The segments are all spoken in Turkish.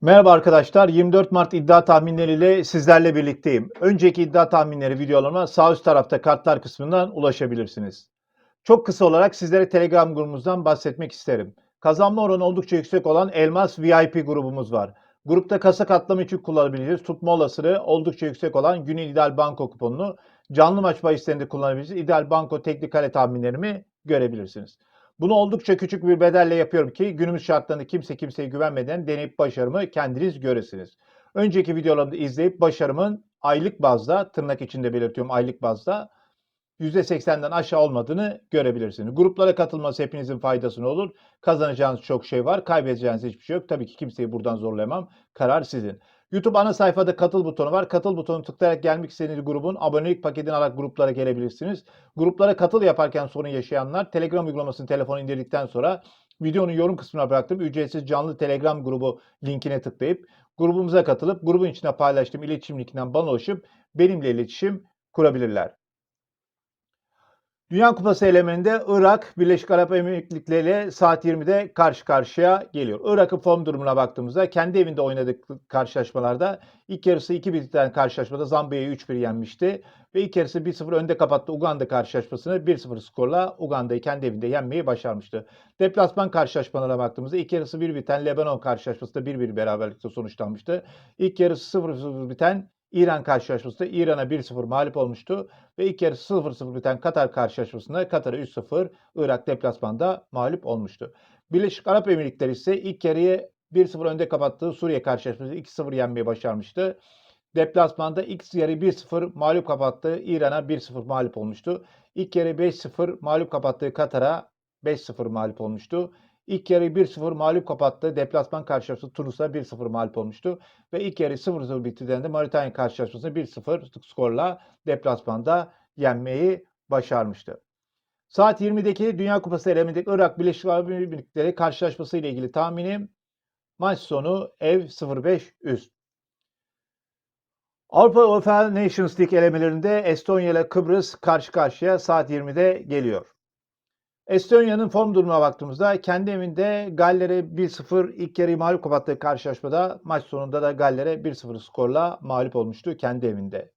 Merhaba arkadaşlar. 24 Mart iddia tahminleriyle sizlerle birlikteyim. Önceki iddia tahminleri videolarıma sağ üst tarafta kartlar kısmından ulaşabilirsiniz. Çok kısa olarak sizlere Telegram grubumuzdan bahsetmek isterim. Kazanma oranı oldukça yüksek olan Elmas VIP grubumuz var. Grupta kasa katlama için kullanabileceğiz. Tutma olasılığı oldukça yüksek olan Güney İdeal Banko kuponunu canlı maç bahislerinde kullanabileceğiz. İdeal Banko teknik kale tahminlerimi görebilirsiniz. Bunu oldukça küçük bir bedelle yapıyorum ki günümüz şartlarında kimse kimseye güvenmeden deneyip başarımı kendiniz göresiniz. Önceki videolarımda izleyip başarımın aylık bazda, tırnak içinde belirtiyorum aylık bazda %80'den aşağı olmadığını görebilirsiniz. Gruplara katılması hepinizin faydasına olur. Kazanacağınız çok şey var, kaybedeceğiniz hiçbir şey yok. Tabii ki kimseyi buradan zorlayamam. Karar sizin. YouTube ana sayfada katıl butonu var. Katıl butonu tıklayarak gelmek istediğiniz grubun abonelik paketini alarak gruplara gelebilirsiniz. Gruplara katıl yaparken sorun yaşayanlar Telegram uygulamasını telefona indirdikten sonra videonun yorum kısmına bıraktığım ücretsiz canlı Telegram grubu linkine tıklayıp grubumuza katılıp grubun içine paylaştığım iletişim linkinden bana ulaşıp benimle iletişim kurabilirler. Dünya Kupası elemeninde Irak Birleşik Arap Emirlikleri ile saat 20'de karşı karşıya geliyor. Irak'ın form durumuna baktığımızda kendi evinde oynadık karşılaşmalarda ilk yarısı 2 biten karşılaşmada Zambiya'yı 3-1 yenmişti. Ve ilk yarısı 1-0 önde kapattı Uganda karşılaşmasını 1-0 skorla Uganda'yı kendi evinde yenmeyi başarmıştı. Deplasman karşılaşmalara baktığımızda ilk yarısı 1 biten Lebanon karşılaşmasında 1-1 beraberlikte sonuçlanmıştı. İlk yarısı 0-0 biten İran karşılaşmasında İran'a 1-0 mağlup olmuştu ve ilk yarı 0-0 biten Katar karşılaşmasında Katar'a 3-0 Irak deplasmanda mağlup olmuştu. Birleşik Arap Emirlikleri ise ilk yarıyı 1-0 önde kapattığı Suriye karşılaşmasında 2-0 yenmeyi başarmıştı. Deplasmanda ilk yarı 1-0 mağlup kapattığı İran'a 1-0 mağlup olmuştu. İlk yarı 5-0 mağlup kapattığı Katar'a 5-0 mağlup olmuştu. İlk yarı 1-0 mağlup kapattı. Deplasman karşılaşması Tunus'a 1-0 mağlup olmuştu. Ve ilk yarı 0-0 bitirdiğinde Maritanya karşılaşmasını 1-0 skorla deplasmanda yenmeyi başarmıştı. Saat 20'deki Dünya Kupası elemindeki Irak Birleşik Arap Emirlikleri karşılaşması ile ilgili tahminim maç sonu ev 0-5 üst. Avrupa UEFA Nations League elemelerinde Estonya ile Kıbrıs karşı karşıya saat 20'de geliyor. Estonya'nın form durumuna baktığımızda kendi evinde Galler'e 1-0 ilk yarıyı mağlup kapattığı karşılaşmada maç sonunda da Galler'e 1-0 skorla mağlup olmuştu kendi evinde.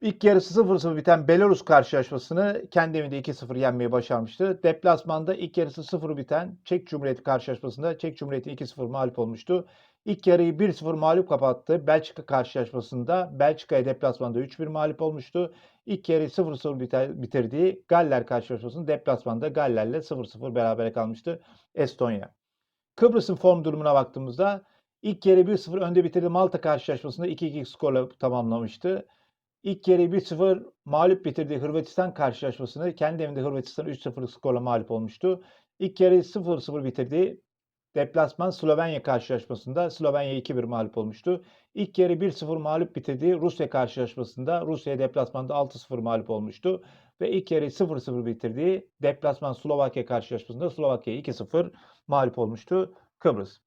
İlk yarısı 0-0 biten Belarus karşılaşmasını kendi evinde 2-0 yenmeyi başarmıştı. Deplasmanda ilk yarısı 0 biten Çek Cumhuriyeti karşılaşmasında Çek Cumhuriyeti 2-0 mağlup olmuştu. İlk yarıyı 1-0 mağlup kapattı. Belçika karşılaşmasında Belçika'ya deplasmanda 3-1 mağlup olmuştu. İlk yarıyı 0-0 biter, bitirdiği Galler karşılaşmasında deplasmanda Galler'le 0-0 berabere kalmıştı Estonya. Kıbrıs'ın form durumuna baktığımızda ilk yarı 1-0 önde bitirdi Malta karşılaşmasında 2-2 skorla tamamlamıştı. İlk yarı 1-0 mağlup bitirdiği Hırvatistan karşılaşmasını kendi evinde Hırvatistan 3-0 skorla mağlup olmuştu. İlk yarı 0-0 bitirdiği deplasman Slovenya karşılaşmasında Slovenya 2-1 mağlup olmuştu. İlk yarı 1-0 mağlup bitirdiği Rusya karşılaşmasında Rusya deplasmanda 6-0 mağlup olmuştu. Ve ilk yarı 0-0 bitirdiği deplasman Slovakya karşılaşmasında Slovakya 2-0 mağlup olmuştu Kıbrıs.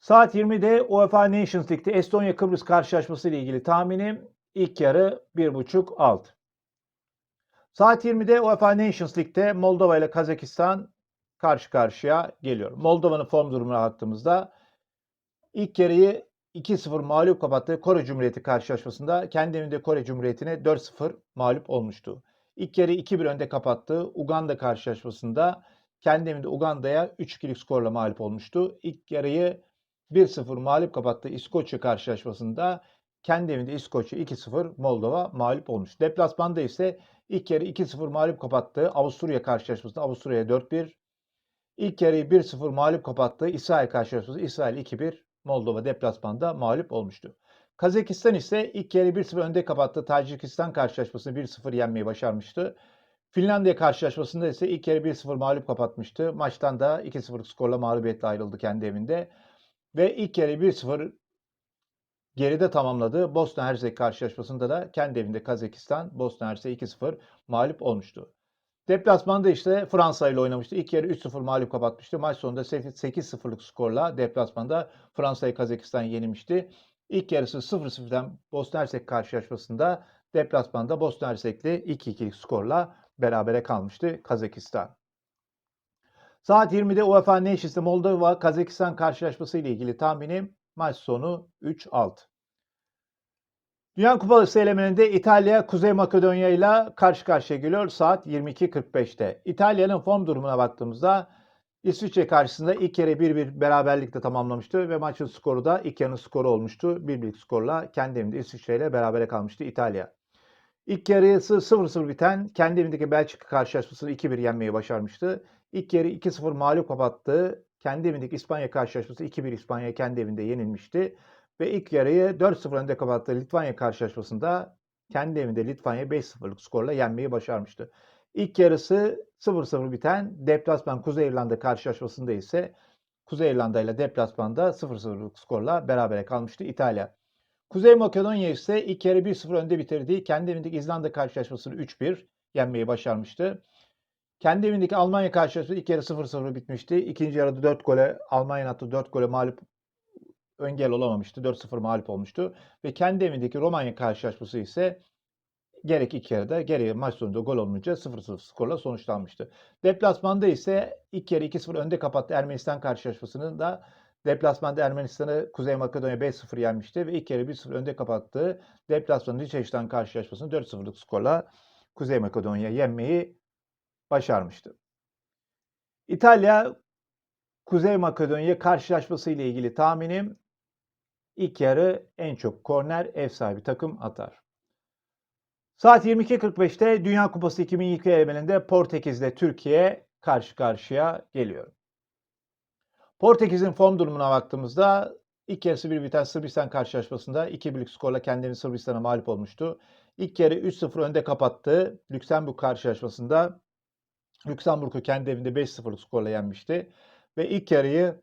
Saat 20'de UEFA Nations League'de Estonya Kıbrıs karşılaşması ile ilgili tahminim ilk yarı 1.5 alt. Saat 20'de UEFA Nations League'de Moldova ile Kazakistan karşı karşıya geliyor. Moldova'nın form durumuna baktığımızda ilk yarıyı 2-0 mağlup kapattığı Kore Cumhuriyeti karşılaşmasında kendi evinde Kore Cumhuriyeti'ne 4-0 mağlup olmuştu. İlk yarı 2-1 önde kapattığı Uganda karşılaşmasında kendi evinde Uganda'ya 3-2'lik skorla mağlup olmuştu. İlk yarıyı 1-0 mağlup kapattığı İskoçya karşılaşmasında kendi evinde İskoçya 2-0 Moldova mağlup olmuş. Deplasmanda ise ilk yarı 2-0 mağlup kapattığı Avusturya karşılaşmasında Avusturya'ya 4-1, İlk yarıyı 1-0 mağlup kapattığı İsrail karşılaşması İsrail 2-1 Moldova deplasmanda mağlup olmuştu. Kazakistan ise ilk yarı 1-0 önde kapattığı Tacikistan karşılaşmasını 1-0 yenmeyi başarmıştı. Finlandiya karşılaşmasında ise ilk yarı 1-0 mağlup kapatmıştı. Maçtan da 2-0 skorla mağlubiyetle ayrıldı kendi evinde. Ve ilk yarı 1-0 geride tamamladığı Bosna Hersek karşılaşmasında da kendi evinde Kazakistan Bosna Hersek 2-0 mağlup olmuştu. Deplasmanda işte Fransa ile oynamıştı. İlk yarı 3-0 mağlup kapatmıştı. Maç sonunda 8-0'lık skorla deplasmanda Fransa'yı Kazakistan yenilmişti. İlk yarısı 0-0'dan Bosna Hersek karşılaşmasında deplasmanda Bosna Hersek'le 2-2'lik skorla berabere kalmıştı Kazakistan. Saat 20'de UEFA Nations'te Moldova Kazakistan karşılaşması ile ilgili tahminim maç sonu 3-6. Dünya Kupası elemeninde İtalya Kuzey Makedonya ile karşı karşıya geliyor saat 22.45'te. İtalya'nın form durumuna baktığımızda İsviçre karşısında ilk kere 1-1 beraberlikle tamamlamıştı ve maçın skoru da ilk yarının skoru olmuştu. 1-1 skorla kendi evinde İsviçre ile berabere kalmıştı İtalya. İlk yarısı 0-0 biten kendi evindeki Belçika karşılaşmasını 2-1 yenmeyi başarmıştı. İlk yarı 2-0 mağlup kapattığı kendi evindeki İspanya karşılaşması 2-1 İspanya kendi evinde yenilmişti. Ve ilk yarıyı 4-0 önde kapattığı Litvanya karşılaşmasında kendi evinde Litvanya 5-0'lık skorla yenmeyi başarmıştı. İlk yarısı 0-0 biten deplasman Kuzey İrlanda karşılaşmasında ise Kuzey İrlanda ile deplasmanda 0-0'lık skorla berabere kalmıştı İtalya. Kuzey Makedonya ise ilk yarı 1-0 önde bitirdiği kendi evindeki İzlanda karşılaşmasını 3-1 yenmeyi başarmıştı. Kendi evindeki Almanya karşılaşması ilk yarı 0-0 bitmişti. İkinci yarıda 4 gole Almanya attı 4 gole mağlup engel olamamıştı. 4-0 mağlup olmuştu. Ve kendi evindeki Romanya karşılaşması ise gerek ilk yarıda gerek maç sonunda gol olunca 0-0 skorla sonuçlanmıştı. Deplasmanda ise ilk yarı 2-0 önde kapattı Ermenistan karşılaşmasının da deplasmanda Ermenistan'ı Kuzey Makedonya 5-0 yenmişti ve ilk yarı 1-0 önde kapattığı deplasmanda Liechtenstein karşılaşmasını 4-0'lık skorla Kuzey Makedonya yenmeyi başarmıştı. İtalya Kuzey Makedonya karşılaşması ile ilgili tahminim ilk yarı en çok korner ev sahibi takım atar. Saat 22.45'te Dünya Kupası 2022 elemeninde Portekiz'de Türkiye karşı karşıya geliyor. Portekiz'in form durumuna baktığımızda ilk yarısı bir biten Sırbistan karşılaşmasında 2-1'lik skorla kendini Sırbistan'a mağlup olmuştu. İlk yarı 3-0 önde kapattığı Lüksemburg karşılaşmasında Lüksemburg'u kendi evinde 5-0'lık skorla yenmişti. Ve ilk yarıyı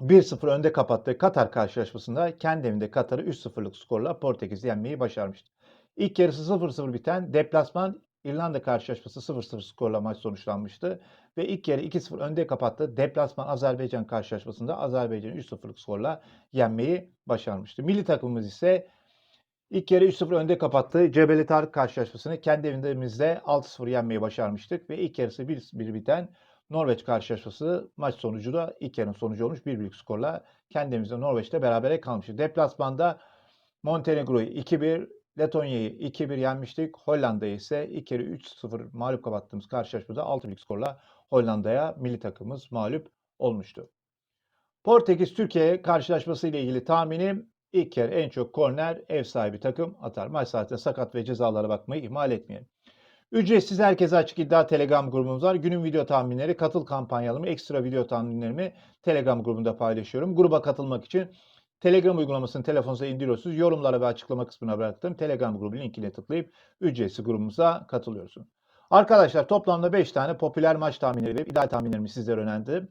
1-0 önde kapattığı Katar karşılaşmasında kendi evinde Katar'ı 3-0'lık skorla Portekiz'i yenmeyi başarmıştı. İlk yarısı 0-0 biten deplasman İrlanda karşılaşması 0-0 skorla maç sonuçlanmıştı. Ve ilk yarı 2-0 önde kapattı. Deplasman Azerbaycan karşılaşmasında Azerbaycan'ı 3-0'lık skorla yenmeyi başarmıştı. Milli takımımız ise ilk yarı 3-0 önde kapattığı Cebeli Tarık karşılaşmasını kendi evimizde 6-0 yenmeyi başarmıştık. Ve ilk yarısı 1-1 biten Norveç karşılaşması maç sonucu da ilk yarının sonucu olmuş. 1-1'lik skorla kendimizde Norveç'te berabere kalmıştık. Deplasmanda Montenegro'yu 2-1, Letonya'yı 2-1 yenmiştik. Hollanda'yı ise ilk kere 3-0 mağlup kapattığımız karşılaşmada 6-1'lik skorla Hollanda'ya milli takımımız mağlup olmuştu. Portekiz-Türkiye karşılaşması ile ilgili tahminim ilk kere en çok korner ev sahibi takım atar. Maç saatinde sakat ve cezalara bakmayı ihmal etmeyelim. Ücretsiz herkese açık iddia Telegram grubumuz var. Günün video tahminleri, katıl kampanyalarımı, ekstra video tahminlerimi Telegram grubunda paylaşıyorum. Gruba katılmak için Telegram uygulamasını telefonunuza indiriyorsunuz. Yorumlara ve açıklama kısmına bıraktım. Telegram grubu linkine tıklayıp ücretsiz grubumuza katılıyorsunuz. Arkadaşlar toplamda 5 tane popüler maç tahminleri ve ideal tahminlerimi sizlere önerdim.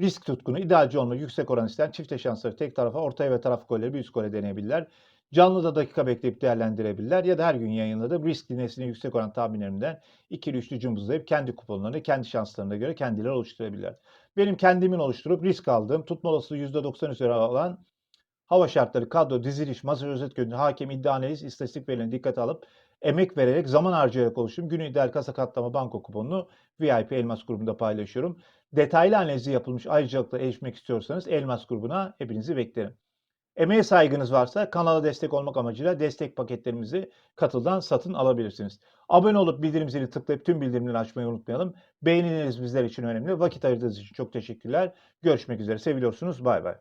Risk tutkunu, idealci olma, yüksek oran isteyen çifte şansları tek tarafa, ortaya ve taraf golleri bir üst gole deneyebilirler. Canlı da dakika bekleyip değerlendirebilirler ya da her gün yayınladığım risk dinlesine yüksek oran tahminlerimden ikili üçlü cımbızlayıp kendi kuponlarını kendi şanslarına göre kendileri oluşturabilirler. Benim kendimin oluşturup risk aldığım tutma olasılığı %90 üzeri olan hava şartları, kadro, diziliş, masaj özet görüntü, hakem, iddia analiz, istatistik verilerini dikkate alıp emek vererek, zaman harcayarak oluşturum. Günü ideal kasa katlama banko kuponunu VIP Elmas grubunda paylaşıyorum. Detaylı analizi yapılmış ayrıcalıkla erişmek istiyorsanız Elmas grubuna hepinizi beklerim. Emeğe saygınız varsa kanala destek olmak amacıyla destek paketlerimizi katıldan satın alabilirsiniz. Abone olup bildirim zili tıklayıp tüm bildirimleri açmayı unutmayalım. Beğenileriniz bizler için önemli. Vakit ayırdığınız için çok teşekkürler. Görüşmek üzere. Seviliyorsunuz. Bay bay.